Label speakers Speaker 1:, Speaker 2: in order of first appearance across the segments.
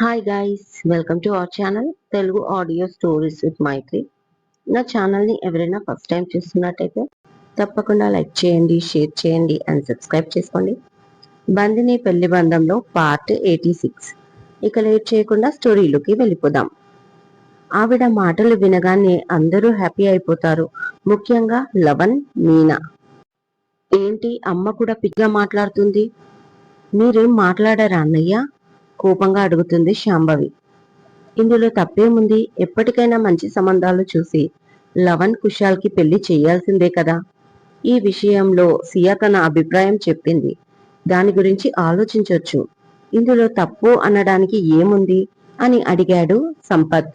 Speaker 1: Hi guys welcome to our channel Telugu audio stories with Maithri నా ఛానల్ని ఎవరైనా first time చూస్తున్నట్టయితే తప్పకుండా లైక్ చేయండి షేర్ చేయండి అండ్ సబ్స్క్రైబ్ చేసుకోండి. బందిని పెళ్ళి బంధంలో పార్ట్ ఎయిటీ సిక్స్ ఇక లేట్ చేయకుండా స్టోరీలోకి వెళ్ళిపోదాం. ఆవిడ మాటలు వినగానే అందరూ హ్యాపీ అయిపోతారు. ముఖ్యంగా లవన్ మీనా. ఏంటి అమ్మ కూడా పిగ్గా మాట్లాడుతుంది? మీరేం మాట్లాడారా అన్నయ్య? కోపంగా అడుగుతుంది శాంభవి. ఇందులో తప్పేముంది? ఎప్పటికైనా మంచి సంబంధాలు చూసి లవన్ కుషాల్కి పెళ్ళి చేయాల్సిందే కదా? ఈ విషయంలో సియా తన అభిప్రాయం చెప్పింది. దాని గురించి ఆలోచించొచ్చు. ఇందులో తప్పు అనడానికి ఏముంది? అని అడిగాడు సంపత్.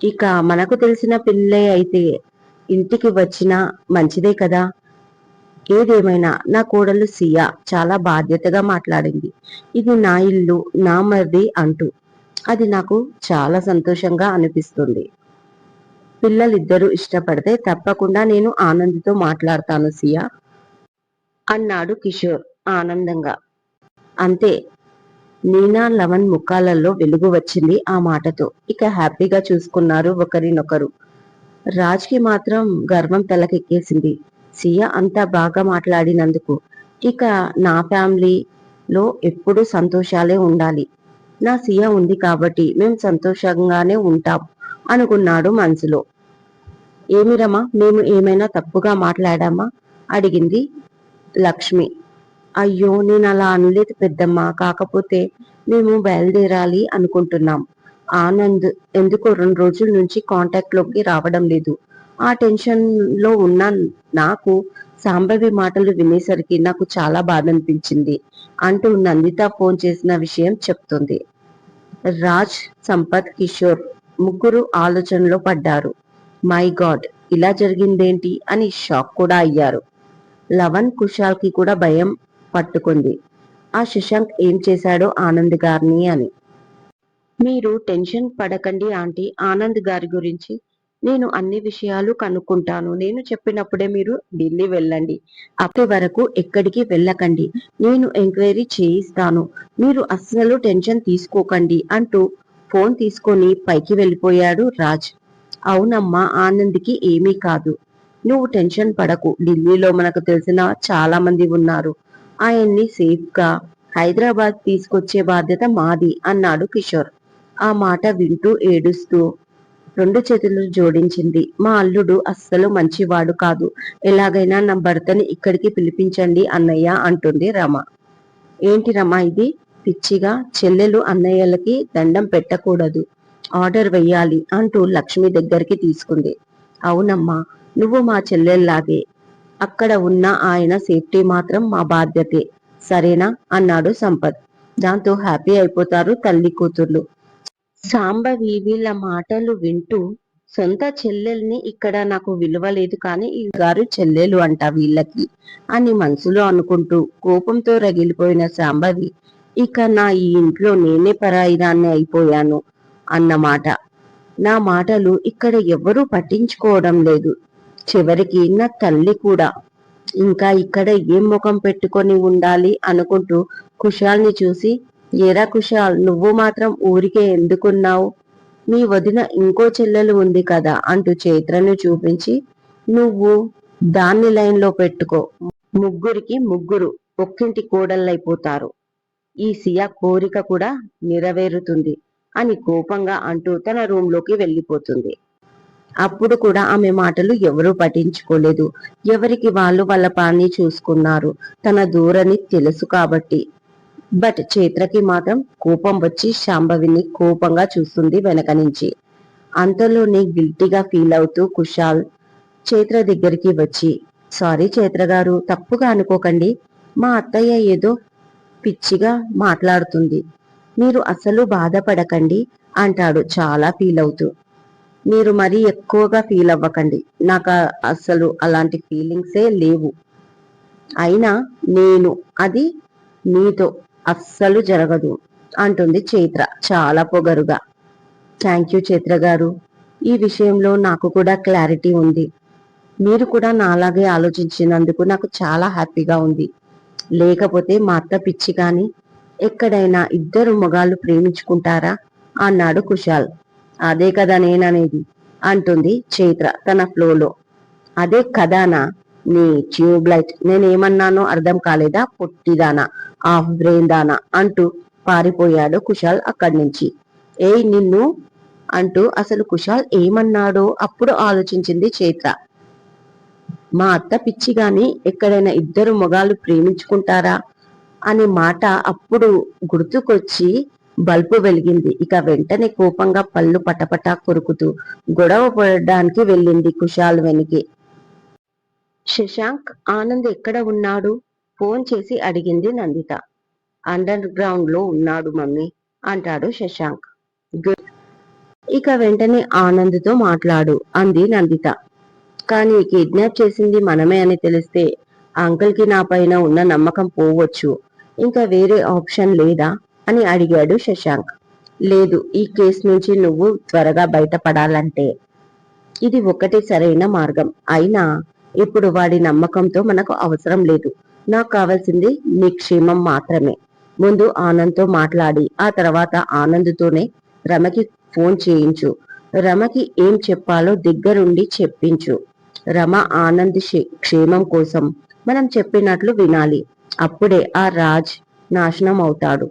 Speaker 1: ఇక మనకు తెలిసిన పిల్లే అయితే ఇంటికి వచ్చినా మంచిదే కదా? ఏదేమైనా నా కోడలు సియా చాలా బాధ్యతగా మాట్లాడింది. ఇది నా ఇల్లు నా మరిది అంటూ. అది నాకు చాలా సంతోషంగా అనిపిస్తుంది. పిల్లలిద్దరూ ఇష్టపడితే తప్పకుండా నేను ఆనంద్తో మాట్లాడతాను సియా అన్నాడు కిషోర్ ఆనందంగా. అంతే. నీనా లవన్ ముఖాలలో వెలుగు వచ్చింది ఆ మాటతో. ఇక హ్యాపీగా చూసుకున్నారు ఒకరినొకరు. రాజ్కి మాత్రం గర్వం తలకెక్కేసింది. సియ అంతా బాగా మాట్లాడినందుకు. ఇక నా ఫ్యామిలీలో ఎప్పుడూ సంతోషాలే ఉండాలి. నా సియా ఉంది కాబట్టి మేము సంతోషంగానే ఉంటాం అనుకున్నాడు మనసులో. ఏమిరమ్మా మేము ఏమైనా తప్పుగా మాట్లాడామా? అడిగింది లక్ష్మి. అయ్యో నేను అలా అనలేదు పెద్దమ్మ కాకపోతే మేము బయలుదేరాలి అనుకుంటున్నాం. ఆనంద్ ఎందుకో రెండు రోజుల నుంచి కాంటాక్ట్లోకి రావడం లేదు. ఆ టెన్షన్లో ఉన్న నాకు సాంబవి మాటలు వినేసరికి నాకు చాలా బాధ అనిపించింది అంటూ నందిత ఫోన్ చేసిన విషయం చెప్తుంది. రాజ్ సంపత్ కిషోర్ ముగ్గురు ఆలోచనలో పడ్డారు. మై గాడ్ ఇలా జరిగిందేంటి? అని షాక్ కూడా అయ్యారు. లవన్ కుషాల్కి కూడా భయం పట్టుకుంది. ఆ శశాంక్ ఏం చేశాడో ఆనంద్ గారిని అని. మీరు టెన్షన్ పడకండి ఆంటీ. ఆనంద్ గారి గురించి నేను అన్ని విషయాలు కనుక్కుంటాను. నేను చెప్పినప్పుడే మీరు ఢిల్లీ వెళ్ళండి. అప్పటి వరకు ఎక్కడికి వెళ్ళకండి. నేను ఎంక్వైరీ చేయిస్తాను. మీరు అస్సలు టెన్షన్ తీసుకోకండి అంటూ ఫోన్ తీసుకొని పైకి వెళ్ళిపోయాడు రాజ్. అవునమ్మా ఆనంద్కి ఏమీ కాదు. నువ్వు టెన్షన్ పడకు. ఢిల్లీలో మనకు తెలిసిన చాలా మంది ఉన్నారు. ఆయన్ని సేఫ్గా హైదరాబాద్ తీసుకొచ్చే బాధ్యత మాది అన్నాడు కిషోర్. ఆ మాట వింటూ ఏడుస్తూ రెండు చేతులు జోడించింది. మా అల్లుడు అస్సలు మంచివాడు కాదు. ఎలాగైనా నా భర్తని ఇక్కడికి పిలిపించండి అన్నయ్య అంటుంది రమ. ఏంటి రమ ఇది? పిచ్చిగా చెల్లెలు అన్నయ్యలకి దండం పెట్టకూడదు. ఆర్డర్ వెయ్యాలి అంటూ లక్ష్మి దగ్గరికి తీసుకుంది. అవునమ్మా నువ్వు మా చెల్లెల్లాగే. అక్కడ ఉన్న ఆయన సేఫ్టీ మాత్రం మా బాధ్యతే. సరేనా? అన్నాడు సంపత్. దాంతో హ్యాపీ అయిపోతారు తల్లి కూతుర్లు. సాంబవి వీళ్ళ మాటలు వింటూ సొంత చెల్లెల్ని ఇక్కడ నాకు విలువ లేదు కానీ ఈ గారు చెల్లెలు అంట వీళ్ళకి అని మనసులో అనుకుంటూ కోపంతో రగిలిపోయిన సాంబవి ఇక నా ఈ ఇంట్లో నేనే పరాయిదాన్ని అయిపోయాను అన్నమాట నా మాటలు ఇక్కడ ఎవరూ పట్టించుకోవడం లేదు. చివరికి నా తల్లి కూడా ఇంకా ఇక్కడ ఏం ముఖం పెట్టుకొని ఉండాలి అనుకుంటూ కుషాల్ని చూసి ఏరా కుషాల్ నువ్వు మాత్రం ఊరికే ఎందుకున్నావు? నీ వదిన ఇంకో చెల్లెలు ఉంది కదా అంటూ చైత్రను చూపించి నువ్వు దాన్ని లైన్లో పెట్టుకో. ముగ్గురికి ముగ్గురు ఒక్కింటి కోడళ్ళైపోతారు. ఈ సియా కోరిక కూడా నెరవేరుతుంది అని కోపంగా అంటూ తన రూంలోకి వెళ్ళిపోతుంది. అప్పుడు కూడా ఆమె మాటలు ఎవరూ పఠించుకోలేదు ఎవరికి వాళ్ళు వాళ్ళ పని చూసుకున్నారు. తన దూరని తెలుసు కాబట్టి బట్ చైత్రకి మాత్రం కోపం వచ్చి శాంభవిని కోపంగా చూస్తుంది వెనక నుంచి. అంతలోనే గిల్టీగా ఫీల్ అవుతూ కుషాల్ చైత్ర దగ్గరికి వచ్చి సారీ చైత్ర గారు తప్పుగా అనుకోకండి. మా అత్తయ్య ఏదో పిచ్చిగా మాట్లాడుతుంది. మీరు అసలు బాధపడకండి అంటాడు చాలా ఫీల్ అవుతూ. మీరు మరీ ఎక్కువగా ఫీల్ అవ్వకండి. నాకు అసలు అలాంటి ఫీలింగ్సే లేవు. అయినా నేను అది మీతో అస్సలు జరగదు అంటుంది చైత్ర చాలా పొగరుగా. థ్యాంక్ యూ చైత్ర గారు. ఈ విషయంలో నాకు కూడా క్లారిటీ ఉంది. మీరు కూడా నాలాగే ఆలోచించినందుకు నాకు చాలా హ్యాపీగా ఉంది. లేకపోతే మా అత్త పిచ్చి కానీ ఎక్కడైనా ఇద్దరు మగాళ్ళు ప్రేమించుకుంటారా? అన్నాడు కుశాల్. అదే కదా నేననేది అంటుంది చైత్ర తన ఫ్లోలో. అదే కదానా నీ ట్యూబ్ లైట్ నేనేమన్నానో అర్థం కాలేదా పొట్టిదానా? ఆఫ్ బ్రెయిన్ దానా అంటూ పారిపోయాడు కుశాల్ అక్కడి నుంచి ఏయ్ నిన్ను అంటూ అసలు కుశాల్ ఏమన్నాడో అప్పుడు ఆలోచించింది చైత్ర. మా అత్త పిచ్చిగాని ఎక్కడైనా ఇద్దరు మొగాళ్ళు ప్రేమించుకుంటారా? అనే మాట అప్పుడు గుర్తుకొచ్చి బల్బు వెలిగింది. ఇక వెంటనే కోపంగా పళ్ళు పటపటా కొరుకుతూ గొడవ పడడానికి వెళ్ళింది కుశాల్ వెనికి. శశాంక్ ఆనంద్ ఎక్కడ ఉన్నాడు ఫోన్ చేసి అడిగింది నందిత. అండర్ గ్రౌండ్లో ఉన్నాడు మమ్మీ అంటాడు శశాంక్. గుడ్. ఇక వెంటనే ఆనంద్తో మాట్లాడు అంది నందిత. కానీ కిడ్నాప్ చేసింది మనమే అని తెలిస్తే అంకుల్కి నా పైన ఉన్న నమ్మకం పోవచ్చు ఇంకా వేరే ఆప్షన్ లేదా అని అడిగాడు శశాంక్. లేదు ఈ కేసు నుంచి నువ్వు త్వరగా బయటపడాలంటే. ఇది ఒకటి సరైన మార్గం అయినా ఇప్పుడు వాడి నమ్మకంతో మనకు అవసరం లేదు. నాకు కావాల్సింది నీ క్షేమం మాత్రమే. ముందు ఆనంద్తో మాట్లాడి ఆ తర్వాత ఆనంద్తోనే రమకి ఫోన్ చేయించు. రమకి ఏం చెప్పాలో దగ్గరుండి చెప్పించు. రమ ఆనంద్ క్షేమం కోసం మనం చెప్పినట్లు వినాలి. అప్పుడే ఆ రాజ్ నాశనం అవుతాడు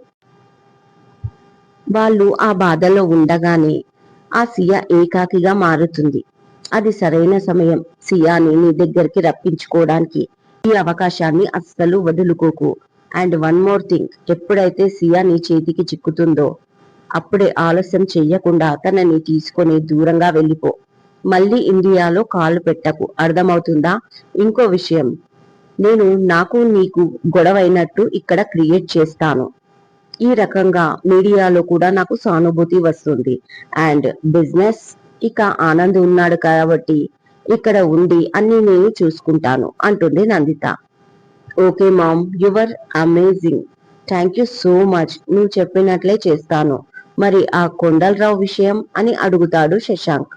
Speaker 1: వాళ్ళు ఆ బాధలో ఉండగానే ఆ సియా ఏకాకిగా మారుతుంది. అది సరైన సమయం. సియాని నీ దగ్గరికి రప్పించుకోవడానికి ఈ అవకాశాన్ని అస్సలు వదులుకోకు. అండ్ వన్ మోర్ థింగ్ ఎప్పుడైతే సియా నీ చేతికి చిక్కుతుందో అప్పుడే ఆలస్యం చెయ్యకుండా తనని తీసుకొని దూరంగా వెళ్ళిపో. మళ్ళీ ఇండియాలో కాలు పెట్టకు. అర్థమవుతుందా? ఇంకో విషయం నేను నాకు నీకు గొడవైనట్టు ఇక్కడ క్రియేట్ చేస్తాను. ఈ రకంగా మీడియాలో కూడా నాకు సానుభూతి వస్తుంది. అండ్ బిజినెస్ ఇక ఆనంద్ ఉన్నాడు కాబట్టి ఇక్కడ ఉండి అన్ని నేను చూసుకుంటాను అంటుంది Nanditha. Okay mom you're amazing. Thank you so much నువ్వు చెప్పినట్లే చేస్తాను. మరి ఆ కొండలరావు విషయం అని అడుగుతాడు శశాంక్.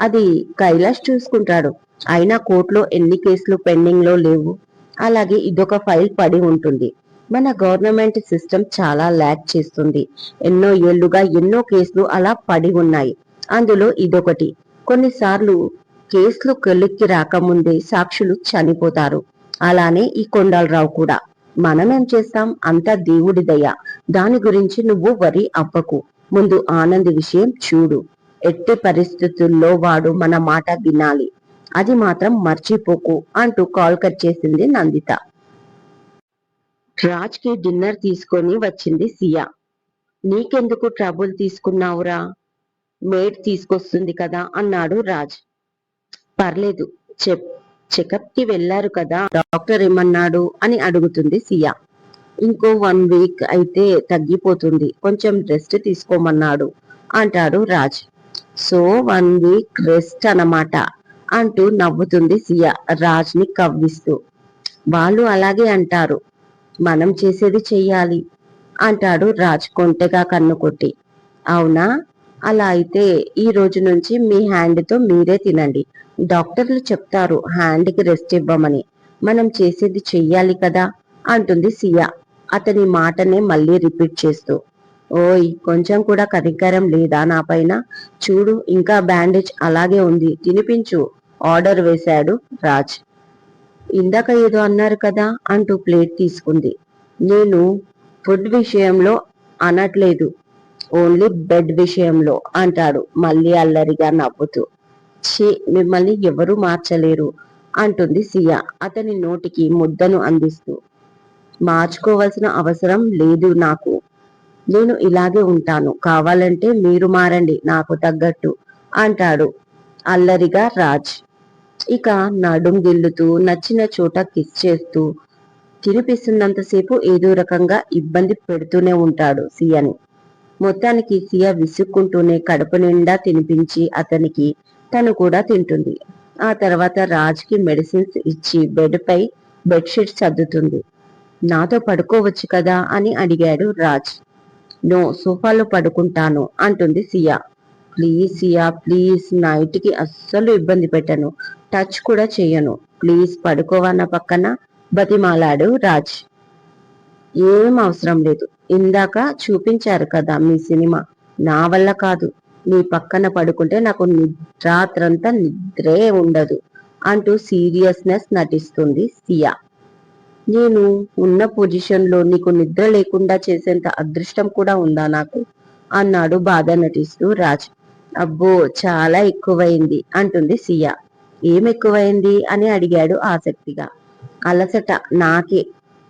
Speaker 1: అది కైలాష్ చూసుకుంటాడు. అయినా కోర్టులో ఎన్ని కేసులు పెండింగ్లో లేవు. అలాగే ఇదొక ఫైల్ పడి ఉంటుంది. మన గవర్నమెంట్ సిస్టమ్ చాలా ల్యాక్ చేస్తుంది. ఎన్నో ఏళ్ళుగా ఎన్నో కేసులు అలా పడి ఉన్నాయి. అందులో ఇదొకటి. కొన్నిసార్లు కేసులు కొలిక్కి రాకముందే సాక్షులు చనిపోతారు. అలానే ఈ కొండలరావు కూడా. మనమేం చేస్తాం? అంతా దేవుడి దయ. దాని గురించి నువ్వు వరి అవ్వకు. ముందు ఆనంద్ విషయం చూడు. ఎట్టి పరిస్థితుల్లో వాడు మన మాట వినాలి. అది మాత్రం మర్చిపోకు అంటూ కాల్ కట్ చేసింది నందిత. రాజ్కి డిన్నర్ తీసుకొని వచ్చింది సియా. నీకెందుకు ట్రబుల్ తీసుకున్నావురా? మేడ్ తీసుకొస్తుంది కదా అన్నాడు రాజ్. పర్లేదు. చెప్ చెకప్కి వెళ్ళారు కదా డాక్టర్ ఏమన్నాడు అని అడుగుతుంది సియా. ఇంకో వన్ వీక్ అయితే తగ్గిపోతుంది. కొంచెం రెస్ట్ తీసుకోమన్నాడు అంటాడు Raj. So one week rest అన్నమాట అంటూ నవ్వుతుంది సియా రాజ్ని కవ్విస్తూ. వాళ్ళు అలాగే అంటారు. మనం చేసేది చెయ్యాలి అంటాడు రాజ్ కొంటెగా కన్ను కొట్టి. అవునా? అలా అయితే ఈ రోజు నుంచి మీ హ్యాండ్తో మీరే తినండి. డాక్టర్లు చెప్తారు హ్యాండ్కి రెస్ట్ ఇవ్వమని. మనం చేసేది చెయ్యాలి కదా అంటుంది సియా. అతని మాటనే మళ్ళీ రిపీట్ చేస్తూ ఓయ్ కొంచెం కూడా కనికరం లేదా నా పైన? చూడు ఇంకా బ్యాండేజ్ అలాగే ఉంది. తినిపించు. ఆర్డర్ వేశాడు రాజ్. ఇందాక ఏదో అన్నారు కదా అంటూ ప్లేట్ తీసుకుంది. నేను ఫుడ్ విషయంలో అనట్లేదు. ఓన్లీ బెడ్ విషయంలో అంటాడు మళ్ళీ అల్లరిగా నవ్వుతూ. ఛీ మిమ్మల్ని ఎవరూ మార్చలేరు అంటుంది సియా అతని నోటికి ముద్దను అందిస్తూ. మార్చుకోవాల్సిన అవసరం లేదు నాకు. నేను ఇలాగే ఉంటాను. కావాలంటే మీరు మారండి నాకు తగ్గట్టు అంటాడు అల్లరిగా రాజ్. ఇక నడుం గిల్లుతూ నచ్చిన చోట కిస్ చేస్తూ తినిపిస్తున్నంతసేపు ఏదో రకంగా ఇబ్బంది పెడుతూనే ఉంటాడు సియాని. మొత్తానికి సియా విసుక్కుంటూనే కడుపు నిండా తినిపించి అతనికి తను కూడా తింటుంది. ఆ తర్వాత రాజ్కి మెడిసిన్స్ ఇచ్చి బెడ్పై బెడ్షీట్ సర్దుతుంది. నాతో పడుకోవచ్చు కదా? అని అడిగాడు రాజ్. నో సోఫాలో పడుకుంటాను అంటుంది సియా. ప్లీజ్ సియా ప్లీజ్ నైట్కి అస్సలు ఇబ్బంది పెట్టను. టచ్ కూడా చేయను. ప్లీజ్ పడుకోవన్న పక్కన? బతిమాలాడు రాజ్. ఏం అవసరం లేదు. ఇందాక చూపించారు కదా మీ సినిమా. నా వల్ల కాదు. నీ పక్కన పడుకుంటే నాకు రాత్రంతా నిద్రే ఉండదు అంటూ సీరియస్నెస్ నటిస్తుంది సియా. నేను ఉన్న పొజిషన్లో నీకు నిద్ర లేకుండా చేసేంత అదృష్టం కూడా ఉందా నాకు? అన్నాడు బాధ నటిస్తూ రాజ్. అబ్బో చాలా ఎక్కువైంది అంటుంది సియా. ఏం ఎక్కువైంది? అని అడిగాడు ఆసక్తిగా. అలసట నాకే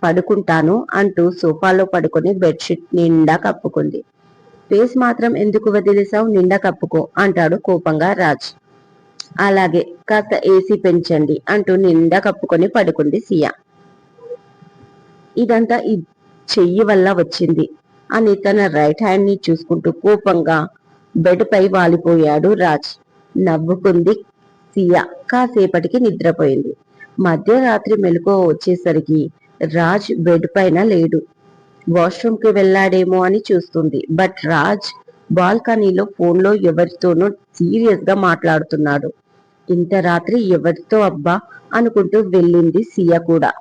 Speaker 1: పడుకుంటాను అంటూ సోఫాలో పడుకొని బెడ్షీట్ నిండా కప్పుకుంది. ఫేస్ మాత్రం ఎందుకు వదిలేసావు నిండా కప్పుకో అంటాడు కోపంగా రాజ్. అలాగే కాస్త ఏసీ పెంచండి అంటూ నిండా కప్పుకొని పడుకుంది సియా. ఇదంతా ఈ చెయ్యి వల్ల వచ్చింది అని తన రైట్ హ్యాండ్ని చూసుకుంటూ కోపంగా బెడ్ పై వాలిపోయాడు రాజ్. నవ్వుకుంది సియా. కాసేపటికి నిద్రపోయింది. మధ్యరాత్రి మెలకువ వచ్చేసరికి రాజ్ బెడ్ పైన లేడు. వాష్రూమ్కి వెళ్ళాడేమో అని చూస్తుంది. బట్ రాజ్ బాల్కనీలో ఫోన్లో ఎవరితోనో సీరియస్గా మాట్లాడుతున్నాడు. ఇంత రాత్రి ఎవరితో అబ్బా అనుకుంటూ వెళ్ళింది సియా కూడా.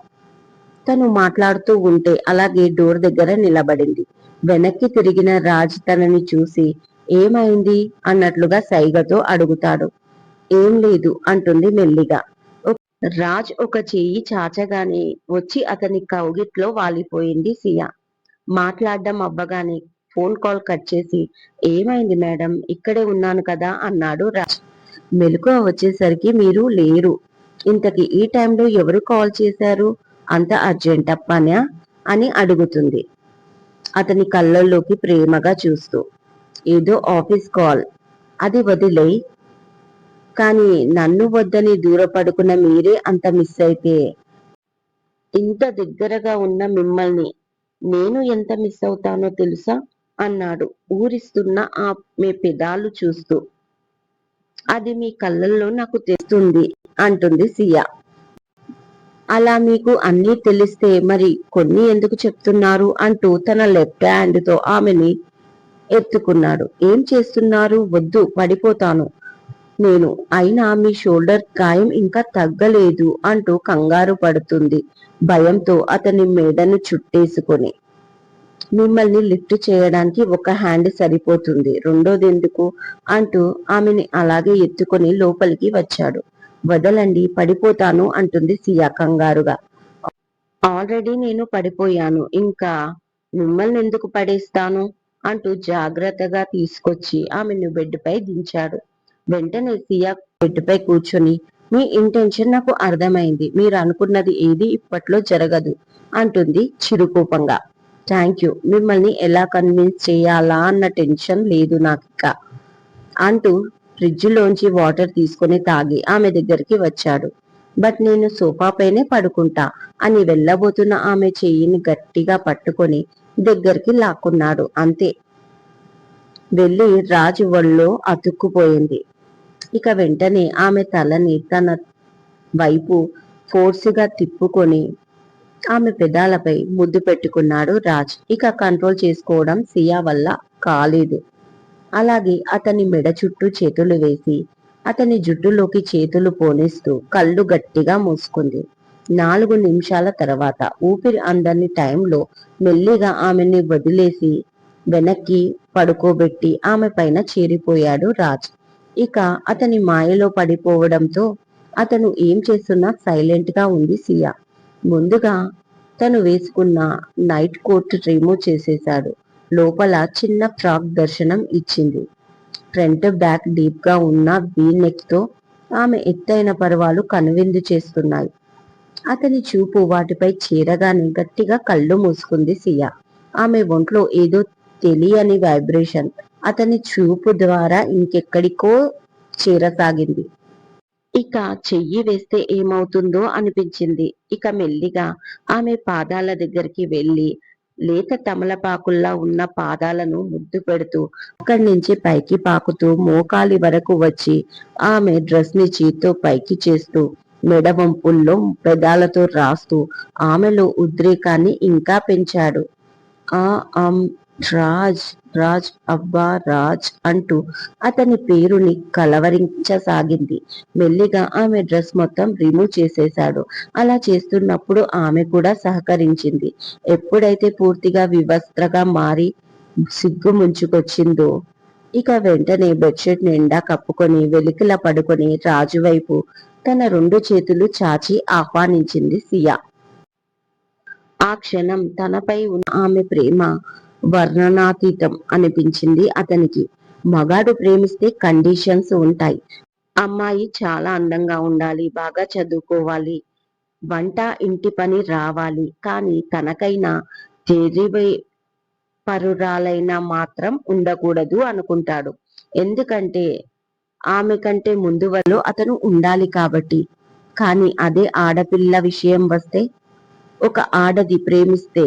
Speaker 1: తను మాట్లాడుతూ ఉంటే అలాగే డోర్ దగ్గర నిలబడింది. వెనక్కి తిరిగిన రాజ్ తనని చూసి ఏమైంది? అన్నట్లుగా సైగతో అడుగుతాడు. ఏం లేదు అంటుంది మెల్లిగా. రాజ్ ఒక చెయ్యి చాచగానే వచ్చి అతని కౌగిట్లో వాలిపోయింది సియా. మాట్లాడడం అవ్వగానే ఫోన్ కాల్ కట్ చేసి ఏమైంది మేడం? ఇక్కడే ఉన్నాను కదా అన్నాడు రాజ్ మెలకు వచ్చేసరికి మీరు లేరు. ఇంతకి ఈ టైంలో ఎవరు కాల్ చేశారు? అంత అర్జెంట్ అప్పనా అని అడుగుతుంది. అతని కళ్ళల్లోకి ప్రేమగా చూస్తూ ఏదో ఆఫీస్ కాల్. అది వదిలే కానీ నన్ను వద్దని దూరపడుకున్న మీరే అంత మిస్ అయితే ఇంత దగ్గరగా ఉన్న మిమ్మల్ని నేను ఎంత మిస్ అవుతానో తెలుసా? అన్నాడు. ఊరిస్తున్న ఆమె పెదాలు చూస్తూ. అది మీ కళ్ళల్లో నాకు తెస్తుంది అంటుంది సియా. అలా మీకు అన్నీ తెలిస్తే మరి కొన్ని ఎందుకు చెప్తున్నారు? అంటూ తన లెఫ్ట్ హ్యాండ్తో ఆమెని ఎత్తుకున్నాడు. ఏం చేస్తున్నారు? వద్దు పడిపోతాను. నేను. అయినా మీ షోల్డర్ గాయం ఇంకా తగ్గలేదు అంటూ కంగారు పడుతుంది. భయంతో అతని మేడను చుట్టేసుకొని. మిమ్మల్ని లిఫ్ట్ చేయడానికి ఒక హ్యాండ్ సరిపోతుంది. రెండోది ఎందుకు అంటూ ఆమెని అలాగే ఎత్తుకొని లోపలికి వచ్చాడు. వదలండి పడిపోతాను అంటుంది సియా కంగారుగా. ఆల్రెడీ నేను పడిపోయాను. ఇంకా మిమ్మల్ని ఎందుకు పడేస్తాను? అంటూ జాగ్రత్తగా తీసుకొచ్చి ఆమెను బెడ్ పై దించాడు. వెంటనే సియా బెడ్పై కూర్చొని మీ ఇంటెన్షన్ నాకు అర్థమైంది. మీరు అనుకున్నది ఏది ఇప్పట్లో జరగదు అంటుంది చిరుకోపంగా. థ్యాంక్ యూ మిమ్మల్ని ఎలా కన్విన్స్ చేయాలా అన్న టెన్షన్ లేదు నాకు అంటూ ఫ్రిడ్జ్లోంచి వాటర్ తీసుకుని తాగి ఆమె దగ్గరికి వచ్చాడు. బట్ నేను సోఫా పైనే పడుకుంటా అని వెళ్ళబోతున్న ఆమె చెయ్యిని గట్టిగా పట్టుకొని దగ్గరికి లాక్కున్నాడు. అంతే. వెళ్ళి రాజు ఒళ్ళో అతుక్కుపోయింది. ఇక వెంటనే ఆమె తలని తన వైపు ఫోర్స్గా తిప్పుకొని ఆమె పెదాలపై ముద్దు పెట్టుకున్నాడు రాజ్. ఇక కంట్రోల్ చేసుకోవడం సియా వల్ల కాలేదు. అలాగే అతని మెడ చుట్టూ చేతులు వేసి అతని జుట్టులోకి చేతులు పోనిస్తూ కళ్ళు గట్టిగా మూసుకుంది. నాలుగు నిమిషాల తర్వాత ఊపిరి అందని టైంలో మెల్లిగా ఆమెని వదిలేసి వెనక్కి పడుకోబెట్టి ఆమె పైన చేరిపోయాడు రాజ్. ఇక అతని మాయలో పడిపోవడంతో అతను ఏం చేస్తున్నా సైలెంట్గా ఉంది సియా. ముందుగా తను వేసుకున్న నైట్ కోట్ రిమూవ్ చేసేశాడు. లోపల చిన్న ఫ్రాక్ దర్శనం ఇచ్చింది. ఫ్రంట్ బ్యాక్ డీప్గా ఉన్న వీ నెక్తో ఆమె ఎత్తైన పర్వాలు కనువిందు చేస్తున్నాయి. అతని చూపు వాటిపై చేరగానే గట్టిగా కళ్ళు మూసుకుంది సియా. ఆమె ఒంట్లో ఏదో తెలియని వైబ్రేషన్. అతని చూపు ద్వారా ఇంకెక్కడికో చేరసాగింది. ఇక చెయ్యి వేస్తే ఏమవుతుందో అనిపించింది. ఇక మెల్లిగా ఆమె పాదాల దగ్గరికి వెళ్ళి లేత తమలపాకుల్లా ఉన్న పాదాలను ముద్దు పెడుతూ అక్కడి నుంచి పైకి పాకుతూ మోకాలి వరకు వచ్చి ఆమె డ్రెస్ని చేతితో పైకి చేస్తూ మెడ వంపుల్లో పెదాలతో రాస్తూ ఆమెలో ఉద్రేకాన్ని ఇంకా పెంచాడు. ఆ రాజ్ రాజ్ అబ్బా రాజ్ అంటూ అతని పేరుని కలవరించసాగింది. మెల్లిగా ఆమె డ్రెస్ మొత్తం రిమూవ్ చేసేశాడు. అలా చేస్తున్నప్పుడు ఆమె కూడా సహకరించింది. ఎప్పుడైతే పూర్తిగా వివస్త్రగా మారి సిగ్గు ముంచుకొచ్చిందో ఇక వెంటనే బెడ్షీట్ నిండా కప్పుకొని వెలికిల పడుకొని రాజు వైపు తన రెండు చేతులు చాచి ఆహ్వానించింది సియా. ఆ క్షణం తనపై ఉన్న ఆమె ప్రేమ వర్ణనాతీతం అనిపించింది అతనికి. మగాడు ప్రేమిస్తే కండిషన్స్ ఉంటాయి. అమ్మాయి చాలా అందంగా ఉండాలి బాగా చదువుకోవాలి వంట ఇంటి పని రావాలి కానీ తనకైనా తెలివై పరురాలైనా మాత్రం ఉండకూడదు అనుకుంటాడు. ఎందుకంటే ఆమె కంటే ముందు వల్ల అతను ఉండాలి కాబట్టి. కానీ అదే ఆడపిల్ల విషయం వస్తే ఒక ఆడది ప్రేమిస్తే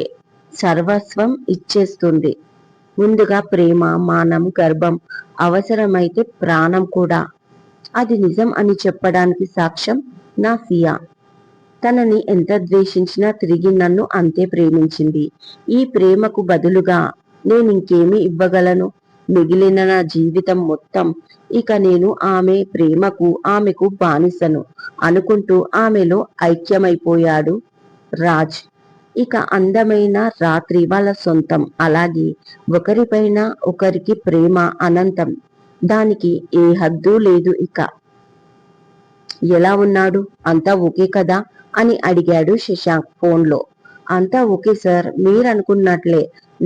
Speaker 1: సర్వస్వం ఇచ్చేస్తుంది. ముందుగా ప్రేమ మానం గర్భం అవసరమైతే ప్రాణం కూడా. అది నిజం అని చెప్పడానికి సాక్ష్యం నా సియా తనని ఎంత ద్వేషించినా తిరిగి నన్ను అంతే ప్రేమించింది. ఈ ప్రేమకు బదులుగా నేను ఇంకేమి ఇవ్వగలను? మిగిలిన నా జీవితం మొత్తం ఇక నేను ఆమె ప్రేమకు ఆమెకు బానిసను అనుకుంటూ ఆమెలో ఐక్యమైపోయాడు రాజ్. ఇక అందమైన రాత్రి వాళ్ళ సొంతం. అలాగే ఒకరిపైన ఒకరికి ప్రేమ అనంతం. దానికి ఏ హద్దు లేదు ఇక. ఎలా ఉన్నాడు? అంతా ఓకే కదా? అని అడిగాడు శశాంక్ ఫోన్లో. అంతా ఓకే సార్ మీరు అనుకున్నట్లే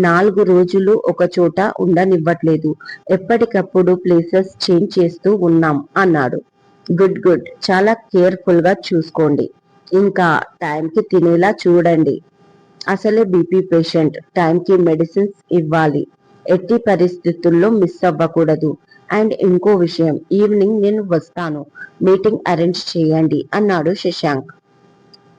Speaker 1: నాలుగు రోజులు ఒక చోట ఉండనివ్వట్లేదు. ఎప్పటికప్పుడు ప్లేసెస్ చేంజ్ చేస్తూ ఉన్నాం అన్నాడు. Good good. చాలా కేర్ఫుల్గా చూసుకోండి. ఇంకా టైంకి తినేలా చూడండి. అసలే బీపీ పేషెంట్ టైంకి మెడిసిన్స్ ఇవ్వాలి. ఎట్టి పరిస్థితుల్లో మిస్ అవ్వకూడదు. అండ్ ఇంకో విషయం ఈవినింగ్ నేను వస్తాను. మీటింగ్ అరేంజ్ చేయండి అన్నాడు శశాంక్.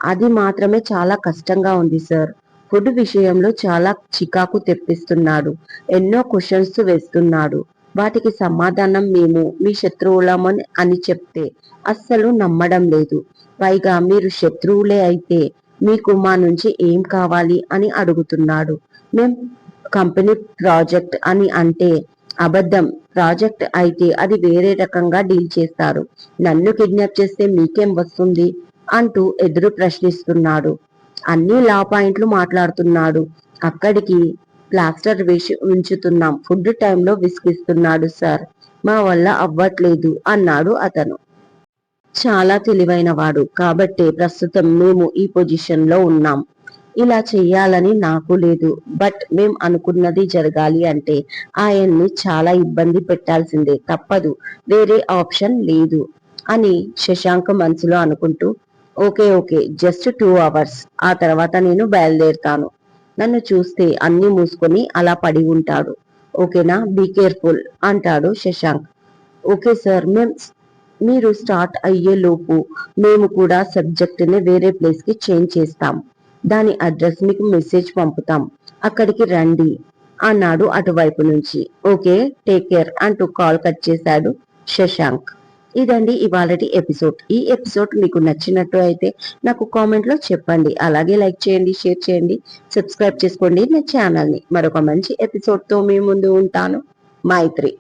Speaker 1: అది మాత్రమే చాలా కష్టంగా ఉంది సార్ ఫుడ్ విషయంలో చాలా చికాకు తెప్పిస్తున్నాడు. ఎన్నో క్వశ్చన్స్ వేస్తున్నాడు. వాటికి సమాధానం మేము మీ శత్రువులమని అని చెప్తే అస్సలు నమ్మడం లేదు. పైగా మీరు శత్రువులే అయితే మీకు మా నుంచి ఏం కావాలి అని అడుగుతున్నాడు. మేం కంపెనీ ప్రాజెక్ట్ అని అంటే అబద్ధం. ప్రాజెక్ట్ అయితే అది వేరే రకంగా డీల్ చేస్తారు. నన్ను కిడ్నాప్ చేస్తే మీకేం వస్తుంది? అంటూ ఎదురు ప్రశ్నిస్తున్నాడు. అన్ని లా పాయింట్లు మాట్లాడుతున్నాడు. అక్కడికి ప్లాస్టర్ వేసి ఉంచుతున్నాం. ఫుడ్ టైంలో విసిగిస్తున్నాడు సార్. మా వల్ల అవ్వట్లేదు అన్నాడు అతను. చాలా తెలివైన వాడు కాబట్టే ప్రస్తుతం మేము ఈ పొజిషన్లో ఉన్నాం. ఇలా చెయ్యాలని నాకు లేదు. బట్ మేం అనుకున్నది జరగాలి అంటే ఆయన్ని చాలా ఇబ్బంది పెట్టాల్సిందే. తప్పదు. వేరే ఆప్షన్ లేదు. అని శశాంక్ మనసులో అనుకుంటూ okay okay just two hours. ఆ తర్వాత నేను బయలుదేరుతాను. నన్ను చూస్తే అన్ని మూసుకొని అలా పడి ఉంటాడు. ఓకేనా? బీ కేర్ఫుల్ అంటాడు శశాంక్. ఓకే సార్ మేం మీరు స్టార్ట్ అయ్యే లోపు మేము కూడా సబ్జెక్ట్ని వేరే ప్లేస్కి చేంజ్ చేస్తాం. దాని అడ్రస్ మీకు మెసేజ్ పంపుతాం. అక్కడికి రండి అన్నాడు అటువైపు నుంచి. ఓకే టేక్ కేర్ అంటూ కాల్ కట్ చేశాడు శశాంక్. ఇదండి ఇవాళటి ఎపిసోడ్ ఈ ఎపిసోడ్ మీకు నచ్చినట్టు అయితే నాకు కామెంట్లో చెప్పండి. అలాగే లైక్ చేయండి షేర్ చేయండి సబ్స్క్రైబ్ చేసుకోండి. నా ఛానల్ని మరొక మంచి ఎపిసోడ్తో మీ ముందు ఉంటాను. మైత్రి.